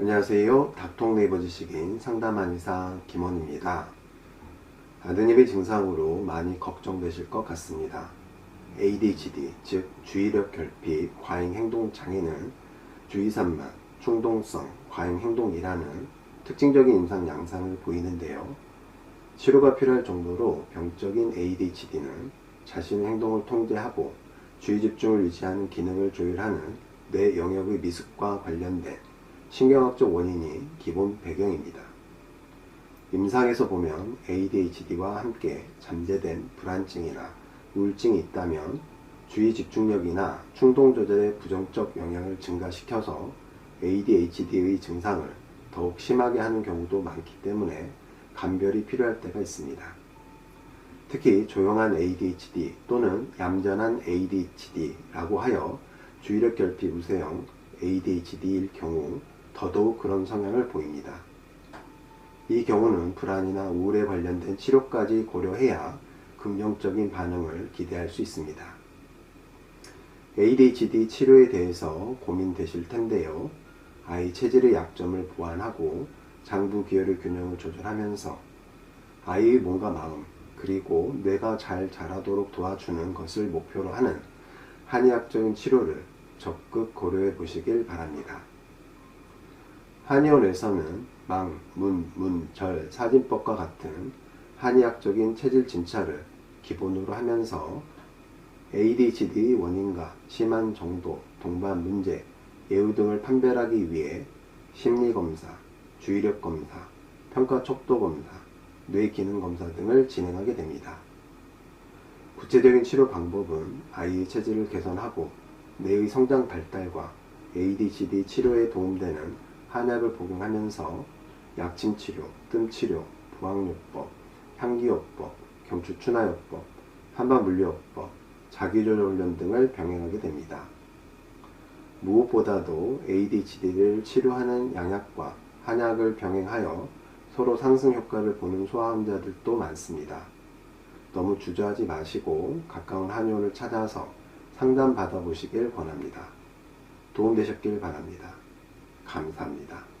안녕하세요. 닥통 네이버 지식인 상담한의사 김원입니다. 아드님의 증상으로 많이 걱정되실 것 같습니다. ADHD, 즉 주의력 결핍, 과잉 행동 장애는 주의 산만, 충동성, 과잉 행동이라는 특징적인 임상 양상을 보이는데요. 치료가 필요할 정도로 병적인 ADHD는 자신의 행동을 통제하고 주의 집중을 유지하는 기능을 조율하는 뇌 영역의 미숙과 관련된 신경학적 원인이 기본 배경입니다. 임상에서 보면 ADHD와 함께 잠재된 불안증이나 우울증이 있다면 주의 집중력이나 충동 조절의 부정적 영향을 증가시켜서 ADHD의 증상을 더욱 심하게 하는 경우도 많기 때문에 감별이 필요할 때가 있습니다. 특히 조용한 ADHD 또는 얌전한 ADHD라고 하여 주의력 결핍 우세형 ADHD일 경우 더더욱 그런 성향을 보입니다. 이 경우는 불안이나 우울에 관련된 치료까지 고려해야 긍정적인 반응을 기대할 수 있습니다. ADHD 치료에 대해서 고민되실 텐데요. 아이 체질의 약점을 보완하고 장부 기혈의 균형을 조절하면서 아이의 몸과 마음 그리고 뇌가 잘 자라도록 도와주는 것을 목표로 하는 한의학적인 치료를 적극 고려해 보시길 바랍니다. 한의원에서는 망, 문, 문, 절, 사진법과 같은 한의학적인 체질 진찰을 기본으로 하면서 ADHD의 원인과 심한 정도, 동반 문제, 예우 등을 판별하기 위해 심리검사, 주의력 검사, 평가 척도 검사, 뇌 기능 검사 등을 진행하게 됩니다. 구체적인 치료 방법은 아이의 체질을 개선하고 뇌의 성장 발달과 ADHD 치료에 도움되는 한약을 복용하면서 약침 치료, 뜸 치료, 부항요법, 향기요법, 경추춘하요법, 한방물리요법, 자기조절훈련 등을 병행하게 됩니다. 무엇보다도 ADHD를 치료하는 양약과 한약을 병행하여 서로 상승 효과를 보는 소아환자들도 많습니다. 너무 주저하지 마시고 가까운 한의원을 찾아서 상담 받아보시길 권합니다. 도움되셨길 바랍니다. 감사합니다.